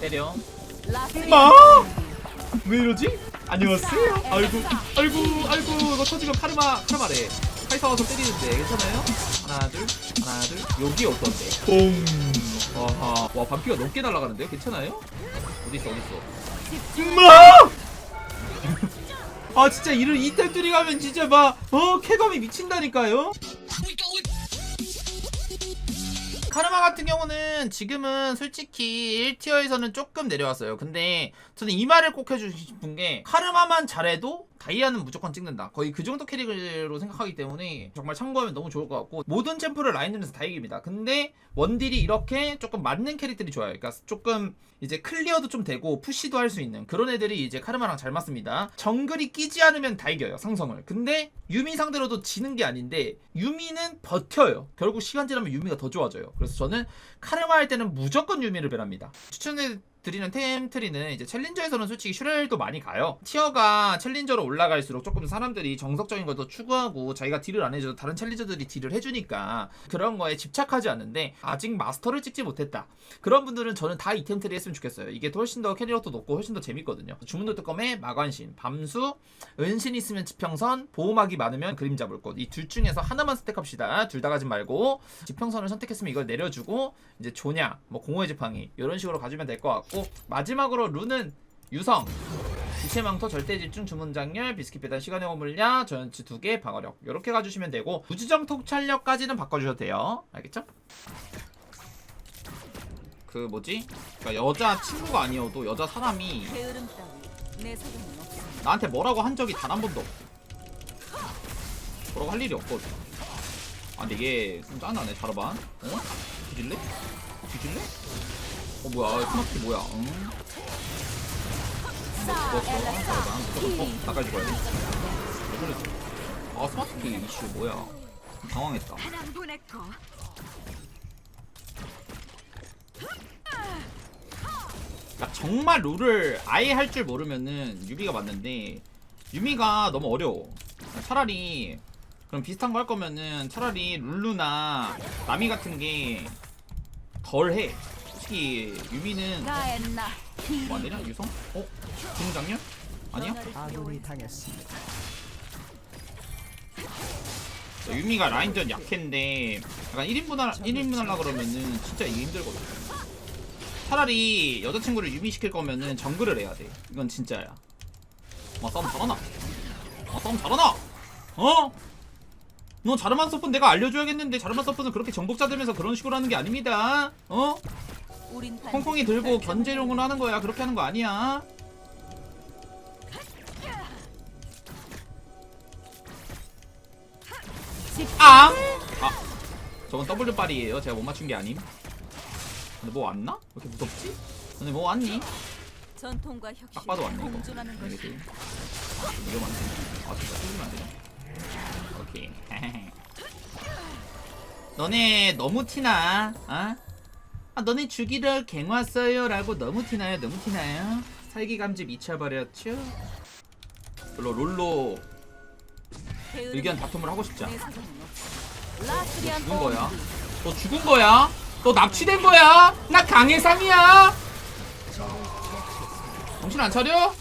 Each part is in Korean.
때려 마! 라스리안 왜 이러지? 안녕하세요. 아이고, 아이고, 아이고, 이거 터지면 카르마, 카르마래. 카이사 와서 때리는데 괜찮아요? 하나, 둘, 하나, 둘. 여기 어떤데? 뽕. 아하, 와 반피가 넘게 날아가는데요? 괜찮아요? 어디 있어, 어디 있어? 마! 아 진짜 이런 이탈 뚜리 가면 진짜 막 어 쾌감이 미친다니까요. 카르마 같은 경우는 지금은 솔직히 1티어에서는 조금 내려왔어요. 근데 저는 이 말을 꼭 해주고 싶은 게 카르마만 잘해도 다이아는 무조건 찍는다. 거의 그 정도 캐릭으로 생각하기 때문에 정말 참고하면 너무 좋을 것 같고 모든 챔프를 라인전에서 다 이깁니다. 근데 원딜이 이렇게 조금 맞는 캐릭들이 좋아요. 그러니까 조금 이제 클리어도 좀 되고 푸시도 할 수 있는 그런 애들이 이제 카르마랑 잘 맞습니다. 정글이 끼지 않으면 다 이겨요 상성을. 근데 유미 상대로도 지는 게 아닌데 유미는 버텨요. 결국 시간 지나면 유미가 더 좋아져요. 그래서 저는 카르마 할 때는 무조건 유미를 배랍니다. 추천해 드리는 템트리는 이제 챌린저에서는 솔직히 슈렐도 많이 가요. 티어가 챌린저로 올라갈수록 조금 사람들이 정석적인 걸 더 추구하고 자기가 딜을 안 해줘도 다른 챌린저들이 딜을 해주니까 그런 거에 집착하지 않는데 아직 마스터를 찍지 못했다. 그런 분들은 저는 다 이템트리 했으면 좋겠어요. 이게 훨씬 더 캐리어도 높고 훨씬 더 재밌거든요. 주문도 특검에 마관신, 밤수, 은신 있으면 지평선, 보호막이 많으면 그림자 불꽃 이 둘 중에서 하나만 선택합시다. 둘 다 가지 말고 지평선을 선택했으면 이걸 내려주고 이제 조냐, 뭐 공허의 지팡이 이런 식으로 가주면 될 것 같고 마지막으로 룬은 유성 기체망토 절대집중 주문장렬 비스킷 배달 시간의 호물량 전치 2개 방어력 이렇게 가주시면 되고 무지정 통찰력까지는 바꿔주셔도 돼요 알겠죠? 그 뭐지? 그러니까 여자 친구가 아니어도 여자 사람이 나한테 뭐라고 한 적이 단 한 번도 없어 뭐라고 할 일이 없거든 아 근데 이게 좀 짠하네 자르반 어? 뒤질래? 뒤질래? 어 뭐야 스마트 뭐야 응? 뭐 죽었어 무조건 어? 나까지 죽어야 아 스마트 키 이슈 뭐야 당황했다 그러니까 정말 룰을 아예 할 줄 모르면은 유비가 맞는데 유미가 너무 어려워. 차라리 그럼 비슷한 거 할 거면은 차라리 룰루나 나미 같은 게 덜해. 솔직히 유미는 가엔나 뭐안 되냐 유성? 어? 중장렬? 아니야? 아군이 당했습니다. 유미가 라인전 약했는데 약간 1인분 할 1인분 하려 그러면은 진짜 이게 힘들거든. 차라리 여자친구를 유미 시킬 거면은 정글을 해야 돼. 이건 진짜야. 와 싸움 잘하나? 와 싸움 잘하나? 어? 너 자르만 서폿 내가 알려줘야겠는데 자르만 서폿은 그렇게 정복자 되면서 그런 식으로 하는 게 아닙니다. 어? 콩콩이 들고 견제용으로 하는 거야. 그렇게 하는 거 아니야. 앙! 아, 저건 W 빨이에요. 제가 못 맞춘 게 아님. 근데 뭐 왔나? 왜 이렇게 무섭지? 근데 뭐 왔니? 전통과 혁신 딱 봐도 왔네 이거. 공존하는 이게 것이 이러면 안 돼. 아 진짜 숨기면 안 되네. 오케이. 너네 너무 티나, 어? 아 너네 주기를 갱 왔어요라고 너무 티나요, 너무 티나요. 살기 감지 미쳐버렸죠. 별로 롤로 게으름 의견 다툼을 하고 라스리안 죽은 거야. 너 죽은 거야? 너 납치된 거야? 나 강해상이야. 정신 안 차려?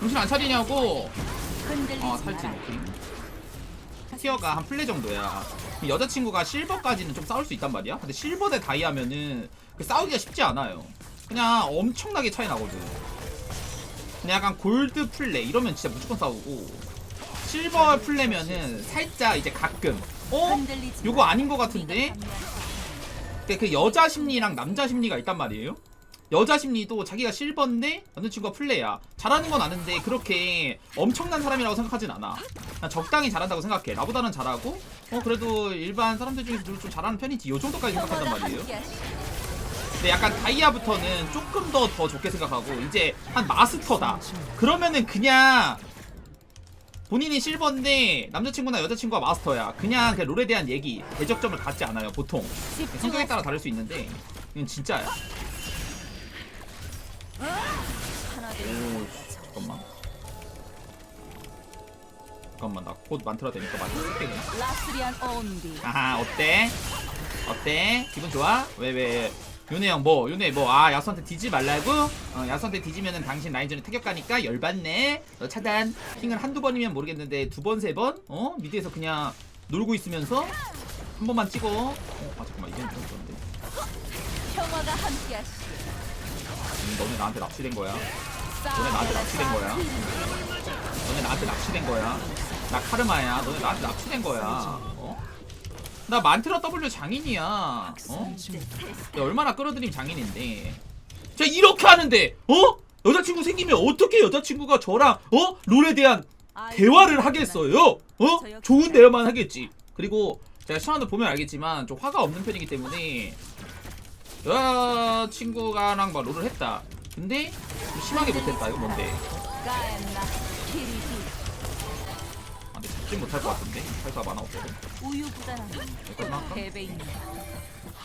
정신 안 차리냐고? 아 살찐 오케이. 티어가 한 플레 정도야. 그 여자친구가 실버까지는 좀 싸울 수 있단 말이야. 근데 실버 대 다이아면은 그 싸우기가 쉽지 않아요. 그냥 엄청나게 차이 나거든. 근데 약간 골드 플레 이러면 진짜 무조건 싸우고 실버 플레면은 살짝 이제 가끔 어? 요거. 아닌 것 같은데? 근데 그 여자 심리랑 남자 심리가 있단 말이에요. 여자 심리도 자기가 실버인데 남자친구가 플레이야. 잘하는 건 아는데 그렇게 엄청난 사람이라고 생각하진 않아. 그냥 적당히 잘한다고 생각해. 나보다는 잘하고 어 그래도 일반 사람들 중에서 좀 잘하는 편이지. 요 정도까지 생각한단 말이에요. 근데 약간 다이아부터는 조금 더 더 좋게 생각하고 이제 한 마스터다. 그러면은 그냥 본인이 실버인데 남자친구나 여자친구가 마스터야. 그냥 그 롤에 대한 얘기, 대적점을 갖지 않아요. 보통. 성격에 따라 다를 수 있는데 이건 진짜야. 오 잠깐만. 잠깐만 나곧 만트라 되니까 많이 쓸게 그냥. 라스리안 온디 아하 어때? 어때? 기분 좋아? 왜 왜? 요네 형뭐 요네 뭐아 야수한테 뒤지 말라고? 어 야수한테 뒤지면은 당신 라인전에 타격 가니까 열받네 너 차단 킹을 한두 번이면 모르겠는데 두 번 세 번? 어? 미드에서 그냥 놀고 있으면서 한 번만 찍어 어? 아 잠깐만 이건 좀 그런데 평화가 함께하시. 음, 너네 나한테 납치된 거야 너네 나한테 납치된 거야 너네 나한테 납치된 거야 나 카르마야 너네 나한테 납치된 거야 어? 나 만트라 W 장인이야 어? 내가 얼마나 끌어들임 장인인데 제가 이렇게 하는데 어? 여자친구 생기면 어떻게 여자친구가 저랑 어? 롤에 대한 대화를 하겠어요? 어? 좋은 대화만 하겠지 그리고 제가 시간도 보면 알겠지만 좀 화가 없는 편이기 때문에 여자친구가 랑 막 롤을 했다 근데 좀 심하게 못했다 이거 뭔데 아 근데 잡지 못할 것 같은데 카이사 만화 없거든 여기까지만 할까?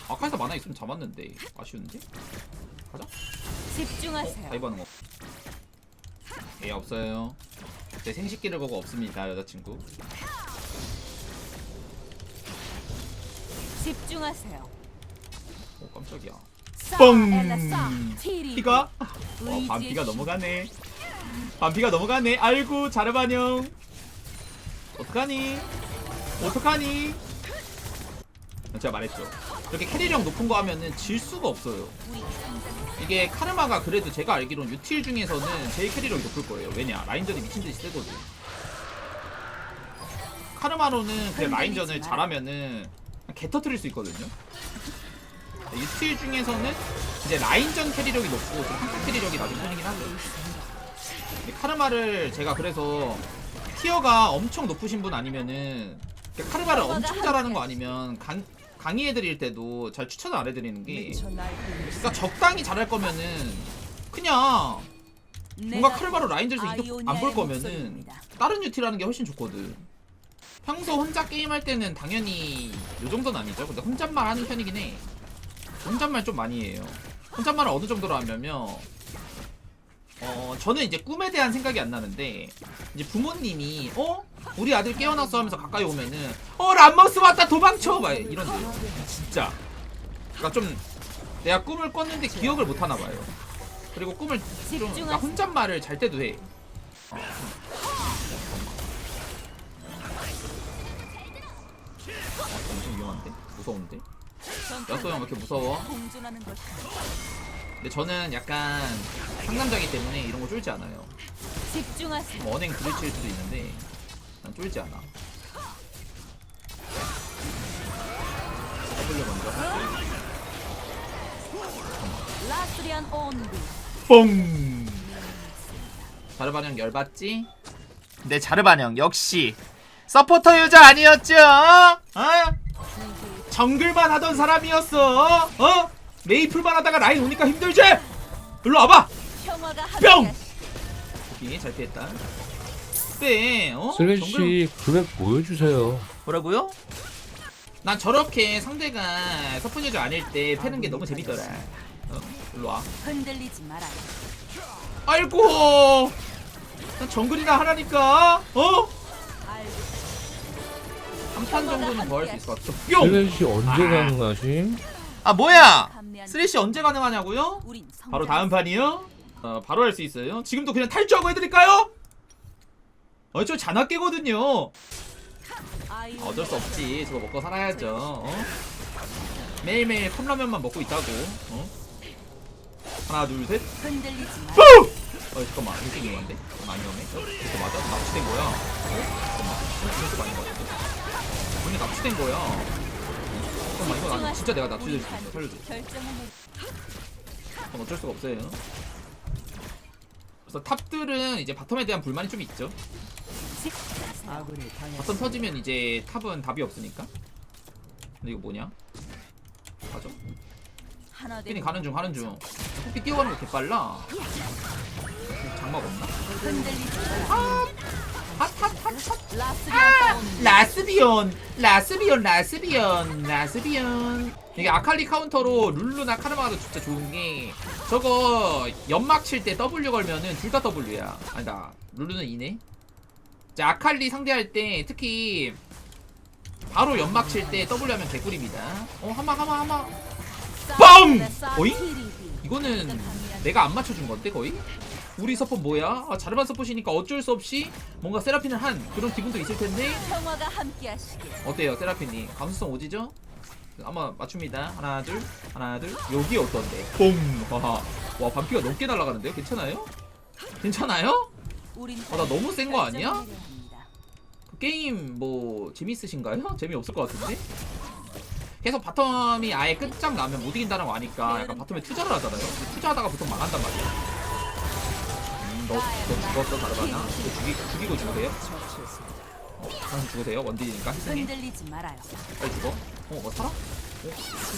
아 카이사 만화 있으면 잡았는데 아쉬운데? 가자 집중하세요. 다이브 하는 거. 예, 없어요. 제 생식기를 보고 없습니다, 여자친구. 집중하세요. 오, 깜짝이야. 싸, 뻥! 피가? 어, 반피가 힘. 넘어가네. 반피가 넘어가네. 아이고, 자르반영. 어떡하니? 어떡하니? 제가 말했죠. 이렇게 캐리력 높은 거 하면은 질 수가 없어요. 이게 카르마가 그래도 제가 알기로는 유틸 중에서는 제일 캐리력이 높을 거예요. 왜냐? 라인전이 미친듯이 세거든. 카르마로는 그냥 라인전을 잘하면은 개 터트릴 수 있거든요. 유틸 중에서는 이제 라인전 캐리력이 높고 좀 한타 캐리력이 낮은 편이긴. 근데 카르마를 제가 그래서 티어가 엄청 높으신 분 아니면은 카르마를 엄청 잘하는 거 아니면 강, 강의해드릴 때도 잘 추천을 안 해드리는 게 그러니까 적당히 잘할 거면은 그냥 뭔가 카르마로 라인전에서 이득 안 볼 거면은 다른 유티라는 게 훨씬 좋거든. 평소 혼자 게임할 때는 당연히 요 정도는 아니죠. 근데 혼잣말 하는 편이긴 해. 혼잣말 좀 많이 해요. 혼잣말을 어느 정도로 하냐면 어 저는 이제 꿈에 대한 생각이 안 나는데 이제 부모님이 어 우리 아들 깨어났어 하면서 가까이 오면은 어 람머스 왔다 도망쳐 막 이런데 진짜 그러니까 좀 내가 꿈을 꿨는데 기억을 못 하나 봐요. 그리고 꿈을 좀 그러니까 혼잣말을 잘 때도 해. 아, 엄청 위험한데? 무서운데? 야쏘 형왜 이렇게 무서워? 근데 저는 약간 상남자기 때문에 이런 거 쫄지 않아요. 집중하세요. 뭐 언행 부딪힐 수도 있는데 난 쫄지 않아. W 먼저 할게. 라스리안 온비 뽕. 자르반 형 열받지? 내 자르반 형 역시 서포터 유저 아니었죠? 어? 정글만 하던 사람이었어. 어? 메이플만 하다가 라인 오니까 힘들지? 일로 와봐. 뿅! 오케이 잘 피했다. 네, 어? 슬래시 금액 보여주세요. 뭐라고요? 난 저렇게 상대가 서포 유저 아닐 때 패는 게 너무 재밌더라. 어? 일로 와. 흔들리지 말아요. 아이고. 난 정글이나 하라니까. 어? 3탄 정도는 더 할 수 있을 것 같아. 뿅! 슬래시 씨 언제 아. 가능하심? 아 뭐야? 쓰레쉬 언제 가능하냐고요? 바로 다음 판이요? 어 바로 할 수 있어요. 지금도 그냥 탈주하고 해드릴까요? 어 저 잔악계거든요. 아이유 어쩔 수 없지. 저거 먹고 살아야죠. 어? 매일매일 컵라면만 먹고 있다고. 어? 하나 둘 셋. 흔들리지 마. 어 잠깐만 이거 좀 위험한데? 잠깐만 안 위험해? 어? 이거 맞아? 납치된 거야? 어? 잠깐만 어? 이거 아닌 것 같은데? 언니 납치된 거야. 잠깐만 이거 나 진짜 내가 납치될 수 있어. 살려줘. 그건 어쩔 수가 없어요. 그래서 탑들은 이제 바텀에 대한 불만이 좀 있죠. 바텀 터지면 이제 탑은 답이 없으니까. 근데 이거 뭐냐? 가죠. 피니 가는 중 하는 중. 호피 뛰어가는 거 개빨라. 장막 없나? 흔 온비 라스비온 라스비온 라스비온 라스비온 이게 아칼리 카운터로 룰루나 카르마도 진짜 좋은 게 저거 연막 칠 때 W 걸면은 둘 다 W야. 아니다. 룰루는 2네. 자 아칼리 상대할 때 특히 바로 연막 칠 때 W 하면 개꿀입니다. 어 한방 한방 한방 빵! 어이? 이거는 내가 안 맞춰준 건데 거의? 우리 서폿 뭐야? 아, 자르반 서폿이니까 어쩔 수 없이 뭔가 세라핀을 한 그런 기분도 있을 텐데 평화가 함께하시길. 어때요 세라핀이 감수성 오지죠? 아마 맞춥니다 하나 둘 하나 둘 여기 어떤데 뽕 하하 와 반피가 넘게 날아가는데요 괜찮아요? 괜찮아요? 우린 아, 나 너무 센거 아니야? 그 게임 뭐 재밌으신가요? 재미없을 것 같은데? 계속 바텀이 아예 끝장 나면 못 이긴다는 거 아니까 약간 바텀에 투자를 하잖아요 투자하다가 보통 망한단 말이야 음, 너, 너 죽었어 다르바나? 너 죽이, 죽이고 죽으세요? 어, 다시 죽으세요? 원딜이니까 희생해 흔들리지 말아요. 빨리 죽어. 어, 뭐 살아? 어?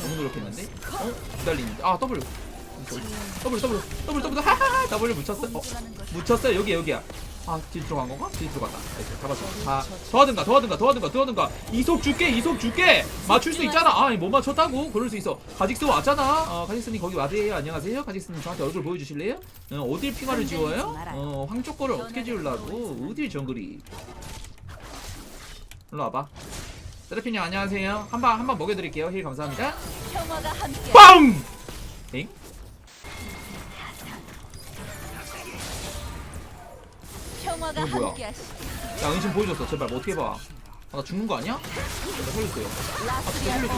너무 노력했는데? 어? 기다리는데? 아, W. W, W, W, W, 하하하! W 묻혔어? 어? 묻혔어요? 여기, 여기야. 아, 뒤 들어간 건가? 뒤 들어갔다. 나이스, 잡았어. 아, 도와든가, 도와든가, 도와든가, 도와든가. 이속 줄게, 이속 줄게! 맞출 수 있잖아! 아, 못 맞췄다고? 그럴 수 있어. 가직스 왔잖아? 어, 가직스님 거기 와드예요. 안녕하세요. 가직스님 저한테 얼굴 보여주실래요? 어, 어딜 핑화를 지워요? 어, 황쪽 거를 어떻게 지우려고? 어딜 정글이? 일로 와봐. 세라핀님 안녕하세요. 한방 한방 먹여드릴게요. 힐 감사합니다. 빵! 엥? 이거 뭐야? 함께하시길. 야 은신 보여줬어. 제발 뭐 어떻게 봐. 아, 나 죽는 거 아니야? 나 살려주세요. 라스리아 살려줘.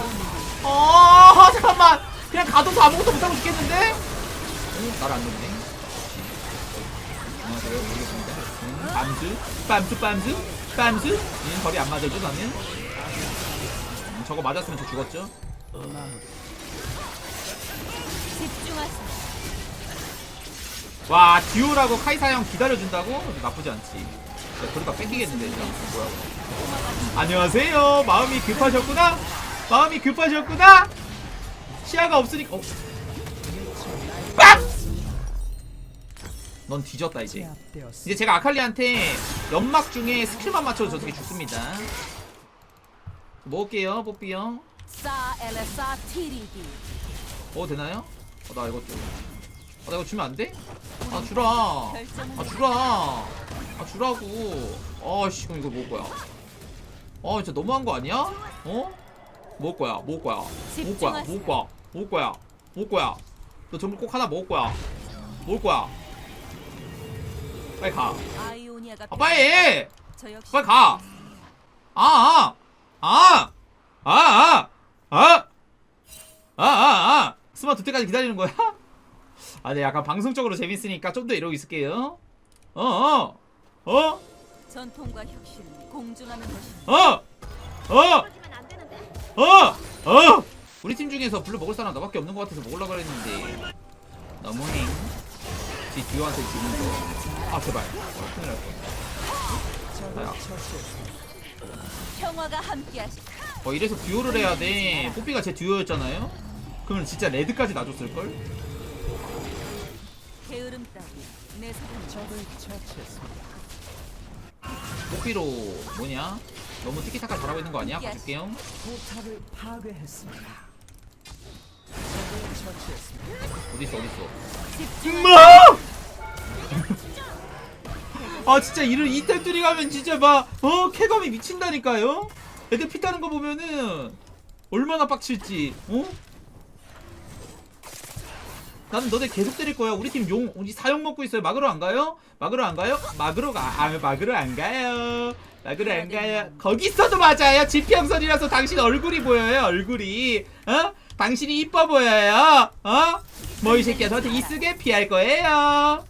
온아 잠깐만. 그냥 가둬서 아무것도 못하고 죽겠는데? 어? 나를 안 놓네. 안녕하세요. 모르겠습니다. 음, 빰스, 빰스, 빰스, 빰스. 음, 거리 안 맞아줘 나는. 음, 저거 맞았으면 저 죽었죠? 집중하세요. 와 듀오라고 카이사 형 기다려준다고? 나쁘지 않지 야, 그러다 뺏기겠는데 진짜 뭐야 안녕하세요 마음이 급하셨구나 마음이 급하셨구나 시야가 없으니까 어. 빡! 넌 뒤졌다 이제 이제 제가 아칼리한테 연막 중에 스킬만 맞춰도 저렇게 죽습니다 먹을게요 뽀삐 형사 엘레사 티리기. 어 되나요? 어, 나 좀. 아, 나 이거 주면 안 돼? 아, 주라. 아, 주라. 아, 주라고. 아, 씨, 그럼 이거 먹을 거야. 아, 진짜 너무한 거 아니야? 어? 먹을 거야, 먹을 거야. 먹을 거야, 먹을 거야, 먹을 거야, 먹을 거야. 너 정글 꼭 하나 먹을 거야. 먹을 거야. 빨리 가. 아, 빨리 해! 빨리 가! 아, 아! 아! 아! 아! 아! 아! 아! 아! 스마트 때까지 기다리는 거야? 아, 네, 약간 방송적으로 재밌으니까 좀 더 이러고 있을게요. 어, 어, 어, 전통과 혁신은 공존하는 것이 어, 어, 어, 어. 우리 팀 중에서 블루 먹을 사람 너밖에 없는 것 같아서 먹으려고 그랬는데 너무해. 지 듀오한테 주는 거. 아, 제발. 어, 큰일 날 뻔. 나야. 평화가 함께하시. 어 이래서 듀오를 해야 돼. 뽀삐가 제 듀오였잖아요. 그러면 진짜 레드까지 놔줬을 걸. 게으름 따위 내 소리 뽀삐로 뭐냐? 너무 티키타카 잘하고 있는 거 아니야? 봐줄게요. 포탑을 파괴했습니다. 어디 있어 어디 있어? 집중. 아 진짜 이를 이탈 뚜리 가면 진짜 막어 쾌감이 미친다니까요. 애들 피 따는 거 보면은 얼마나 빡칠지. 어? 나는 너네 계속 때릴 거야. 우리 팀 용, 우리 사용 먹고 있어요. 막으러 안 가요? 막으러 안 가요? 막으러 가. 아, 막으러 안 가요. 막으러 안 가요. 거기 있어도 맞아요. 지평선이라서 당신 얼굴이 보여요. 얼굴이. 어? 당신이 이뻐 보여요. 어? 뭐 이 새끼야. 너한테 이쓰게 피할 거예요.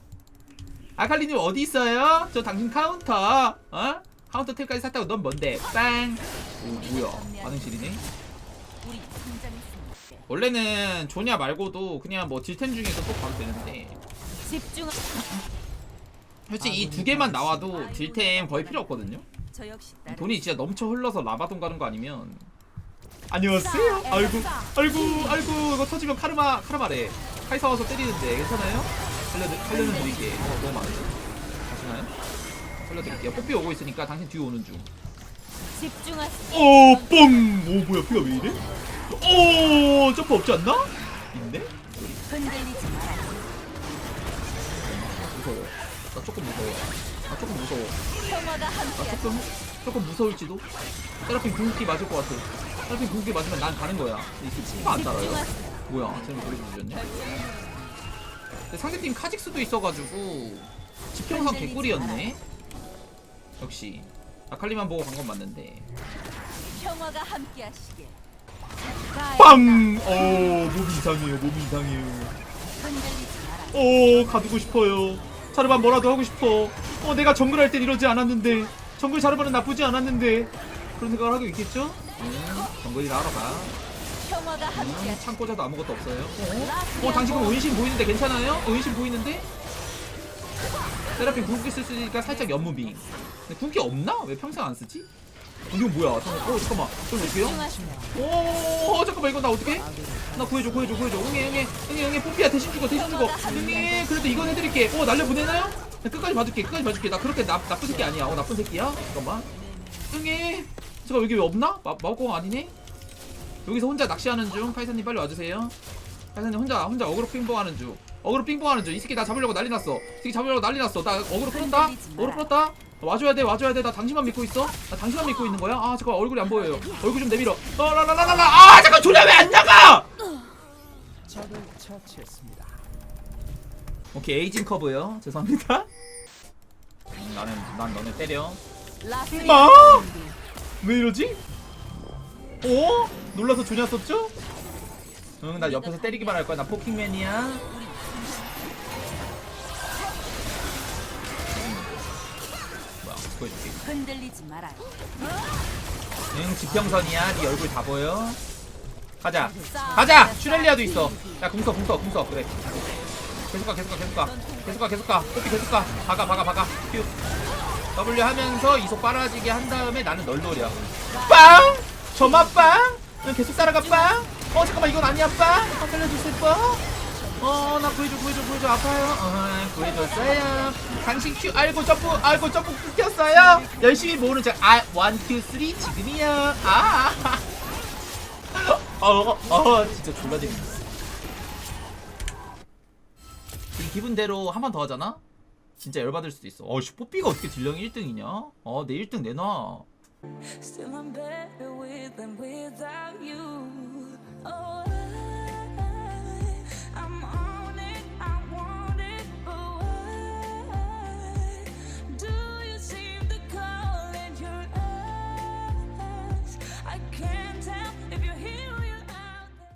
아칼리님 어디 있어요? 저 당신 카운터. 어? 카운터 탭까지 샀다고 넌 뭔데? 빵. 오 뭐야? 반응실이네. 원래는 조냐 말고도 그냥 뭐 딜템 중에서 또 가도 되는데 집중. 솔직히 이 두 개만 나와도 딜템 거의 필요 없거든요 저 역시. 돈이 진짜 넘쳐 흘러서 라바돈 가는 거 아니면 안녕하세요 아이고 아이고 아이고 이거 터지면 카르마 카르마래 카이사 와서 때리는데 괜찮아요? 살려 살려는 드릴게 어, 너무 많은데 가시나요? 살려드릴게요 뽀삐 오고 있으니까 당신 뒤에 오는 중 집중하세요. 오, 뻥! 오, 뭐야, 피가 왜 이래? 오, 점프 없지 않나? 있네? 무서워. 나 조금 무서워. 나 조금 무서워. 나. 조금, 조금 무서울지도? 세라핀 궁극기 맞을 것 같아. 세라핀 궁극기 맞으면 난 가는 거야. 이게 피가 안 따라요. 뭐야 쟤는 부셨네 근데 상대팀 카직스도 있어가지고 지평선 개꿀이었네 역시 아칼리만 보고 간 건 맞는데 평화가 함께하시길. 빵! 어 몸이 이상해요 몸이 이상해요. 오 가두고 싶어요 자르반 뭐라도 하고 싶어 어 내가 정글 할 땐 이러지 않았는데 정글 자르반은 나쁘지 않았는데 그런 생각을 하고 있겠죠? 음 정글이라 평화가 음. 창고자도 아무것도 없어요 어? 어 당신은 은신 보이는데 괜찮아요? 어, 은신 보이는데? 세라핀 궁극기 쓸 수 있으니까 살짝 연무빙 근데 궁극기 없나? 왜 평생 안 쓰지? 어, 이거 뭐야? 잠깐만. 어 잠깐만 이거? 집중하세요. 오 잠깐만 이거 나 어떻게? 나 구해줘 구해줘 구해줘 응애 응애 응애 응애 뽀삐야 대신 죽어 대신 죽어 응애 그래도 이건 해드릴게 어 날려 보내나요? 나 끝까지 봐줄게 끝까지 봐줄게 나 그렇게 나, 나쁜 새끼 아니야 어 나쁜 새끼야 잠깐만 응애 잠깐 여기 왜 없나? 마, 마법공 아니네? 여기서 혼자 낚시하는 중 카이사님 빨리 와주세요 카이사님 혼자 혼자 어그로 핑퐁하는 중 어그로 핑퐁하는 중 이 새끼 나 잡으려고 난리 났어 이 새끼 잡으려고 난리 났어 나 어그로 풀었다 어그로 풀었다 와줘야 돼 와줘야 돼 나 당신만 믿고 있어? 나 당신만 믿고 있는 거야? 아 잠깐 얼굴이 안 보여요. 얼굴 좀 내밀어. 어라라라라라. 아 잠깐 조냐 왜안 나가? 적을 처치했습니다. 오케이 에이징 커브요. 죄송합니다. 나는 난 너네 때려. 마! 왜 이러지? 어? 놀라서 조냐 썼죠? 응나 옆에서 때리기만 할 거야. 나 포킹맨이야 보여줄게 흔들리지 마라. 응 지평선이야. 네 얼굴 다 보여. 가자. 가자! 슈렐리아도 있어. 야 궁서 궁서 궁서. 그래. 계속 가 계속 가 계속 가. 계속 가 계속 가. 뽀삐 계속 가. 박아 박아 박아. 퓨 W 하면서 이속 빨아지게 한 다음에 나는 널 노려. 빵! 점아 빵! 계속 따라가 빵 어 잠깐만. 이건 아니야. 빵! 어, 살려주실 뻔 어 나 구해줘 구해줘 구해줘 아파요 어 구해줬어요 당신 큐 알고 점프 알고 점프 끊겼어요 열심히 모으는 척 아, 원, 투, 쓰리 지금이야 아 어, 어, 진짜 졸라 재밌어. 지금 기분대로 한 번 더 하잖아? 진짜 열받을 수도 있어. 어, 씨, 뽀삐가 어떻게 딜량이 1등이냐? 어, 내 1등 내놔. Still I'm better with than without you. Oh,